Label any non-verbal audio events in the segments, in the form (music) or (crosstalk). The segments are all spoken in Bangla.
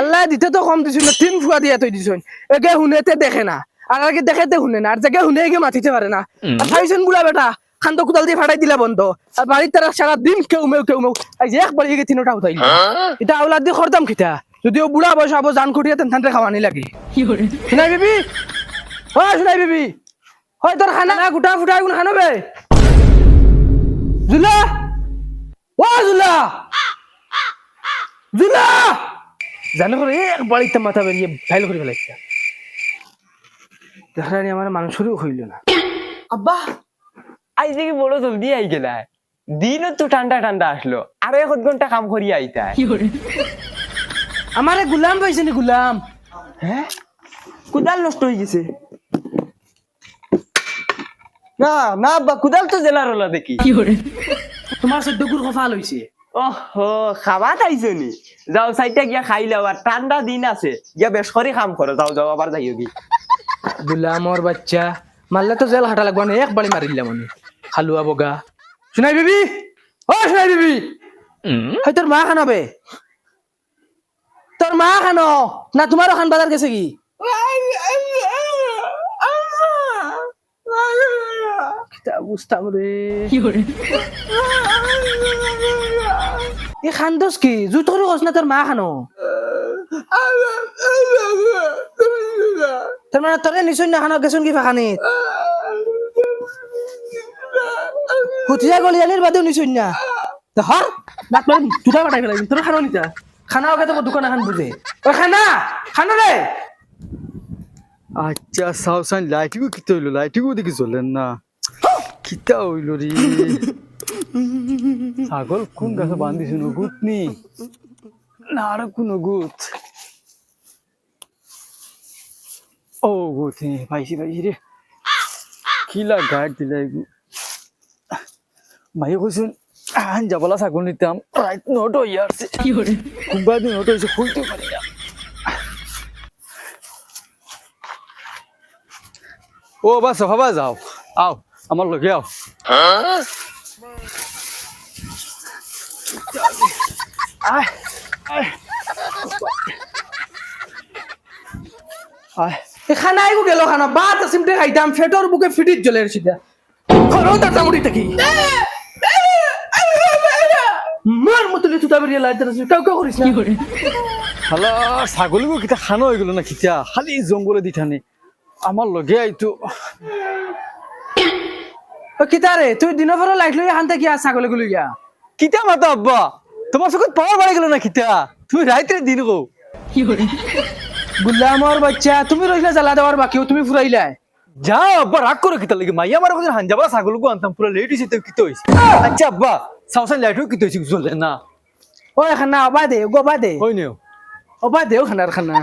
আল্লাহ দিতে তো কম দিছিল তিন ফুয়া দিয়া তৈ দিছুন। একে শুনেতে দেখে না। আর আগে দেখেতে শুনে না আর জায়গায় শুনে একে মাতিতে পারে না। আর চাইছেন বুলা বেটা খান্দ কুদাল দিয়ে ফাটাই দিলা বন্ধ। আর বাড়ির তারা সারা দিন কেউ মেউ কেউ মেউ আজ একবার এগে তিনটা উঠাই এটা আউলাদ দিয়ে খরতাম খিতা যদিও বুড়া বয়স আবো জান খুঁটিয়ে তেন থানতে খাওয়ানি লাগে। শুনাই বিবি? হয় শুনাই বিবি। হয় তোর খানা গোটা ফুটা কোন খানো বে জুলা! ও জুলা! জুলা! জানো করে একবার ইত্যা মাথা বেরিয়ে ফাইল করে ফেলাইছে দেখানি আমার মানুষেরও হইল না। আব্বা আজ দেখি বড় জলদি আই গেলা। দিনও তো ঠান্ডা ঠান্ডা আসলো আরও এক ঘণ্টা কাম করি আইতা। আমারে গুলাম পাইছে নি গুলাম। হ্যাঁ? কুদাল নষ্ট হয়ে গেছে। না না আব্বা কুদাল তো জেলার হলো দেখি। তোমার চোদ্দ গুর কফাল হইছে। ওহো খাবা তাইছো নি যাও সাইডটা গিয়া খাই লাও আর ঠান্ডা দিন আছে। গিয়া বেশ করে কাম করো যাও যাও আবার যাইও কি গুলামর বাচ্চা মারলে তো জেল হাঁটা লাগবে না একবারই মারিলাম আমি। খালুয়া বগা। শুনাই বিবি? ও শুনাই বিবি। হয় তোর মা খানাবে তোর মা খানো? না তোমারও খান বাজার গেছে কি? কিতা বুঝতাম রে (laughs) এই খান্দোস কি জুতরে কস না তোর মা খানো তোর মানে তোরে নিশ্চয় না খানো গেছুন কি ফাখানি হুতিয়া গলিয়ালির বাদেও নিশ্চয় না তো হর নাক মারি দুটা বাটাই ফেলাই তোর খানো নিতা খানা ওকে তো দোকান এখন বুঝে ও খানা খানা রে আচ্ছা সাউসান লাইটিগো কিতা হইল লাইটিগো দেখি চলেন না কিতা হইল রে ছাগল কোন গাছে বান্ধিছে নগুত নি? না আর কোন গুত। ও গুত নি পাইছি পাইছি রে। কিলা গাইড দিলাই মাই কইছুন আন যাবলা ছাগল নিতাম রাইট নোট হইয়া আসছে কোনবা দিন নোট হয়েছে খুলতে পারি না। ও বাস হবা যাও। আও আমার লগে আও। আয় আয়। আয় এই খানা আইগো গেল খানা বাত সিমটে খাইতাম ফেটর বুকে ফিটিট জ্বলে সিধা খরো মুড়ি থাকি। মার মতলি তুতা বেরিয়ে লাইতে কাউ কাউ করিস না? হালা ছাগলীগো কিতা খানো হয়ে গেল না কিতা খালি জঙ্গলে দি থানে। আমার লগে আইতো। কিতা কিতারে তুই দিনের পরে লাইট লই হানতে কি ছাগলে গুলি গিয়া কিতা মাতা আব্বা? তোমার চকুত পাওয়ার বাড়ি গেল না কিতা? তুমি রাইতে দিন গো। গুলামর বাচ্চা তুমি রইলা জ্বালা দেওয়ার বাকিও তুমি ফুরাইলাই যাও আব্বা রাগ করো কিতা লাগে। মাইয়া আমার কথা হাঞ্জাবা ছাগলগো আনতাম পুরো লেট হইছে তো কিতা হইছে আচ্ছা আব্বা সাউসান লাইট লাইটও কিতা হইছে চলে না? ও খানা অবা দে গবা দে। হই নিও অবা দেও খানার খানা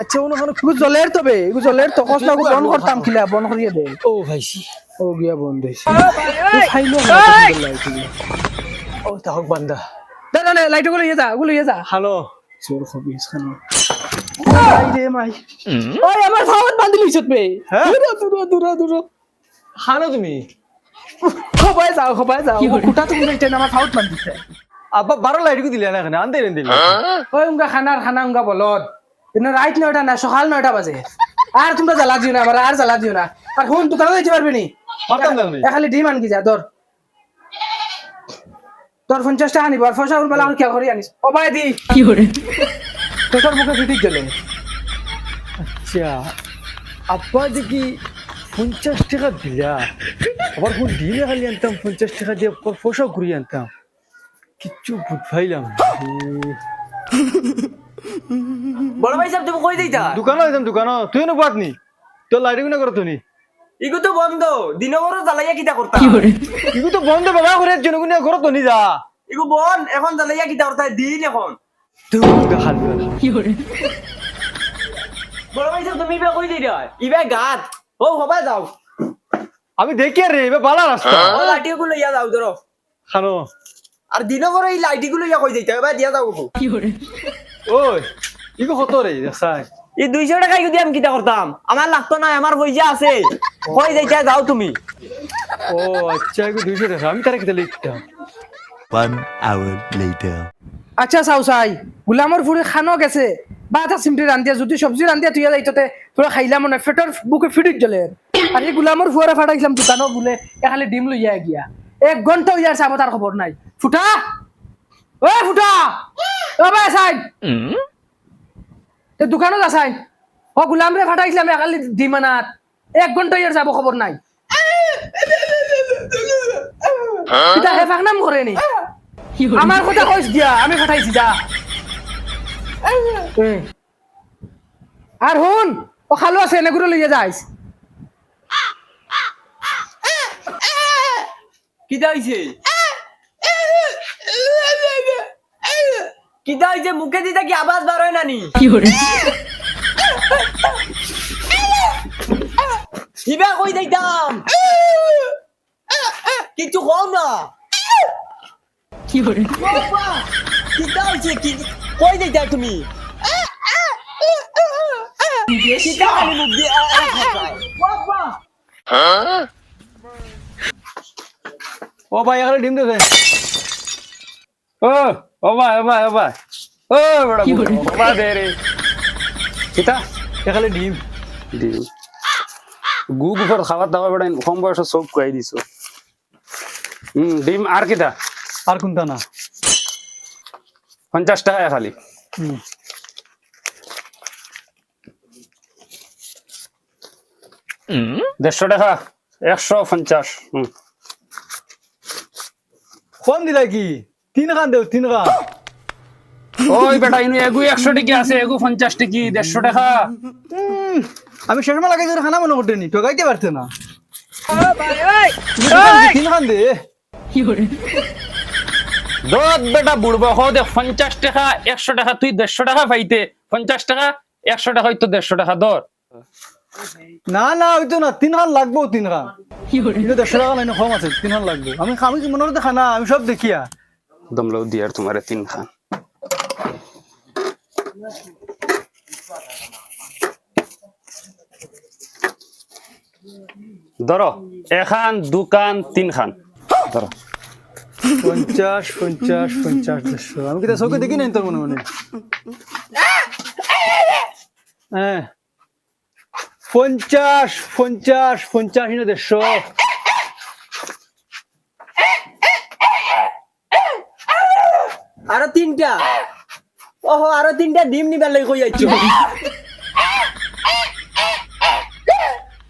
আচ্ছা ওনো খানো গু জলের তবে গু জলের তো কষ্ট গু বন করতাম খিলা বন করিয়ে দে। ও ভাইছি ও গিয়া বন্ধ হইছে ও তাহক বান্দা। লাইটগুলো ইয়ে যা গুলো ইয়ে যা। খানা রে মাই। ওই আমার বান্ধি বে হ্যাঁ? দূর দূর দূর দূর হানো তুমি। খবাই যাও খবাই যাও। কুটা তুমি আমার বান্ধিছে আব্বা বারো লাইটকো দিলে না এখানে? আনতে দিলে। ওই উঙ্গা খানার খানা উঙ্গা বলত কিন্তু রাইট নয়টা না সকাল নয়টা বাজে। আর তোমরা জ্বালা দিও না আমার আর জ্বালা দিও না। আর হুন দোকানে দিতে পারবি নি। খালি ডিম আনকি যা তোর তোর পঞ্চাশটা আনিব আর পয়সা উঠবেলা আমার খেয়াল করি আনিস। ভাই দি। কি করে তোর মুখে ফিটিক গেলে। আচ্ছা আব্বা দেখি পঞ্চাশ টাকা দিলা আবার কোন দিলে খালি আনতাম পঞ্চাশ টাকা দিয়ে পর পোশাক ঘুরিয়ে আনতাম। কিচ্ছু বুঝ পাইলাম বড় ভাই সাহেব তুমি কই দিতা দোকানও আইতাম দোকানও তুই নো বাদ নি। তোর লাইটিং না করো তুমি। ইগো তো বন্ধ দিনে বড় জ্বালাইয়া কিতা করতা ইগু তো বন্ধ বাবা করে জনগুনিয়া ঘর তো নি যা। ইগো বন এখন জ্বালাইয়া কিতা করতা দিন এখন। বড় ভাই তুমি ইবা কই দিতা ইবা গাত। ও হবা যাও। আমি দেখি আর রে এবার বালা রাস্তা ও লাঠি গুলো ইয়া যাও ধরো খানো আর দিনে এই লাইটি গুলো ইয়া কই দিতা এবার দিয়া যাও। গো ওই ইগু কত রে দেখাই। এই দুইশো টাকা যদি আমি কিতা করতাম? আমার লাগতো না আমার পয়সা আছে। কই যাইতা যাও তুমি। ও আচ্ছা দুইশো টাকা। আমি তারা কিতা লিখতাম? One hour later. আচ্ছা চাও চাই। গোলামৰ ফুৰি খানো গেছে বা এটা চিমটি রান্ধিয়া যদি চব্জি রান্ধিয়া তুই যাইতে তোরা খাইলাম মনে ফেটর বুকে ফিটিত জ্বলে। আর এই গুলামর ফুয়ারে ফাটাইছিলাম দোকানও বলে এ খালি ডিম লইয়া গিয়া। এক ঘণ্টা আছে আমার তার খবর নাই। ফুটা! ও ফুটা! ও ভাই সাইড দোকানত আসাই ও গুলাম রে খালি ডিম এক ঘণ্টা হইয়া যাব খবর নাই। আমার দিয়া, আমি যা। আর হুন ও খালো আছে, এনে লইয়া যাইস কিতা হইছে কিতা হইছে মুখে দিতে কি আওয়াজ বার হয় নানি কিবা কই দিতাম কিছু কম না বাবা, কিতা হইছে কি কই দিতা তুমি মুখ দিয়ে ও ভাই এখানে ডিম দেবে ও ও ভাই ও ভাই ও ভাই ও বড়। বাবা দে রে। কিতা এখানে ডিম। ডিম। গু গুফর খাবার দাবার বেড়াই কম বয়স সব দিছ। হম ডিম আর কিতা আর কোনটা না? পঞ্চাশ টাকা খালি। হুম। দেড়শো টাকা একশো পঞ্চাশ। হম কম দিলা কি? তিন খান দেও তিন খান ওই বেটা ইনু এগু একশো টিকি আছে এগু পঞ্চাশ টিকি দেড়শো টাকা। আমি শেষ মাস লাগাই খানা মনে করতে নি ঠকাইতে পারছে না। তিন খান দে দত বেটা বুড়বা হো দে পঞ্চাশ টাকা একশো টাকা তুই দেড়শো টাকা পাইতে। পঞ্চাশ টাকা একশো টাকা হয়তো দেড়শো টাকা দর না না হইতো না তিন খান লাগবো তিন খান দেড়শো টাকা লাইনে কম আছে তিন খান লাগবো। আমি আমি মনে করতে খানা আমি সব দেখিয়া। দমলাও দিয়ার তোমারে তিন খান। ধরো এখান দুকান তিন খান। ধরো। পঞ্চাশ পঞ্চাশ পঞ্চাশ দেড়শো আমি কি চোখে দেখি নাই তোর মনে মনে? হ্যাঁ। পঞ্চাশ পঞ্চাশ পঞ্চাশ দেড়শো। আরও তিনটা। ওহো আরও তিনটা ডিম নিবার লাগি কই আইছো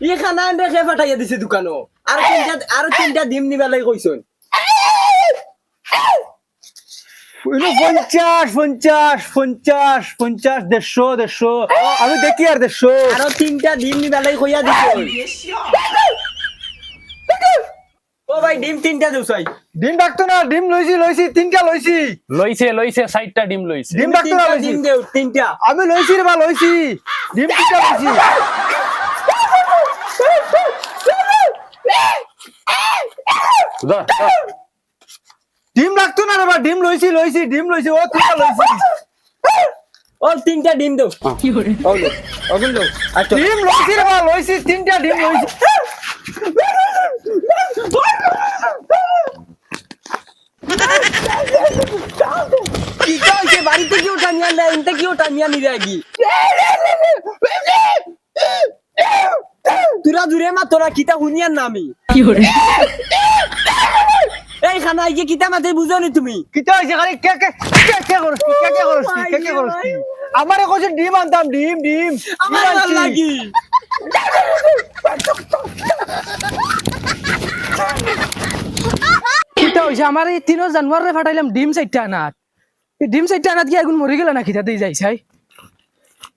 ই খানা আনতে খে পাঠাইয়া দিছে দোকানো আর তিনটা আরও তিনটা ডিম নিবার লাগি কইছন। পঞ্চাশ পঞ্চাশ পঞ্চাশ পঞ্চাশ দেড়শো দেড়শো। আমি দেখি আর দেড়শো। আরও তিনটা ডিম নিবার লাগি কইয়া দিছে। ও ভাই ডিম তিনটা ডিম ডাকতো না ডিম লইছি লইছি তিনটা লইছি। লইছে লইছে ষাটটা ডিম লইছে। ডিম ডাকতো না লইছি। ডিম দেও তিনটা। আমি লইছি রে বা লইছি। ডিম তিনটা লইছি। ধর, ধর। ডিম ডাকতো না রে বা ডিম লইছি লইছি ডিম লইছি ও তিনটা লইছি। ও তিনটা ডিম দেও। ও লো ওগুন দেও আচ্ছা ডিম লইছি রে বা লইছি তিনটা ডিম লইছি। কি কইছে বাড়িতে কি ওটা নিয়া নাই ইনতে কি ওটা নিয়া নি রাগি তুরা দূরে মা তোরা কিতা হুনিয়ার নামি এই খানা আইকে কিতা মাতে বুঝো নি তুমি? কিটা হইছে খালি? কে কে কে কে করছ কি? কে কে করছ কি? কে কে করছ আমারে কইছে ডিম আনতাম ডিম ডিম আমার ভালো লাগি। (laughs) কিটা হইছে আমার এই তিনো জানুয়ারে ফাটাইলাম ডিম চাইটা আনাত এই ডিম চাইটা আনাত কি এগুন মরি গেল না খিতা দিয়ে যাইছাই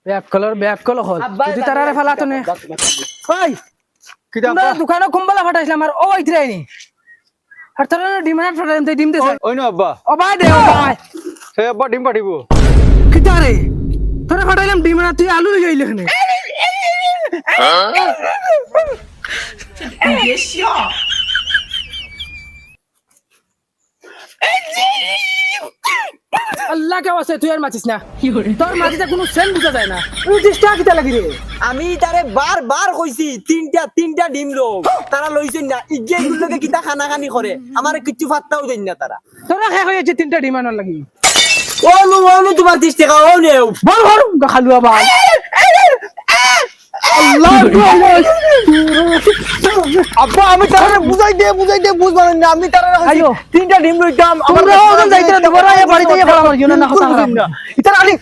ব্যাক কলর ব্যাক কল হল যদি তারারে ফালাতো নে ওই দোকানে কুম্বলা ফাটাইছিলাম আর ও আইতরাই নি আর তারা ডিম আনাত ফাটাইলাম তাই ডিম দেছে ওই না আব্বা দে ভাই সে আব্বা ডিম পাঠিব কিতা রে তোরা ফাটাইলাম ডিম আনাত তুই আলু হয়ে গেলি এখানে আল্লাহ কে আছে তুই আর মাছিস না। তোর মাটিতে কোনো সেন বুঝা যায় না। তুই ডিস্টা কিতা লাগি রে? আমি তারে বার বার কইছি তিনটা তিনটা ডিম লো তারা লইছেন না ইগে গুলোকে কিতা খানা খানি করে আমার কিচ্ছু ফাত্তাও দেন না তারা তোরা শেষ হয়ে তিনটা ডিম আনার লাগি। ও নু ও নু তোমার তিরিশ টাকা ও নেও বল বল খালু আবার আল্লাহ আব্বা আমি তারা বুঝাই দিয়ে বুঝাই দিয়ে বুঝবার না আমি তারা আইও। তিনটা ডিম লইতাম আমরা যাইতে দেবো না বাড়িতে গিয়ে ফেলা জন্য না ইতারা আলি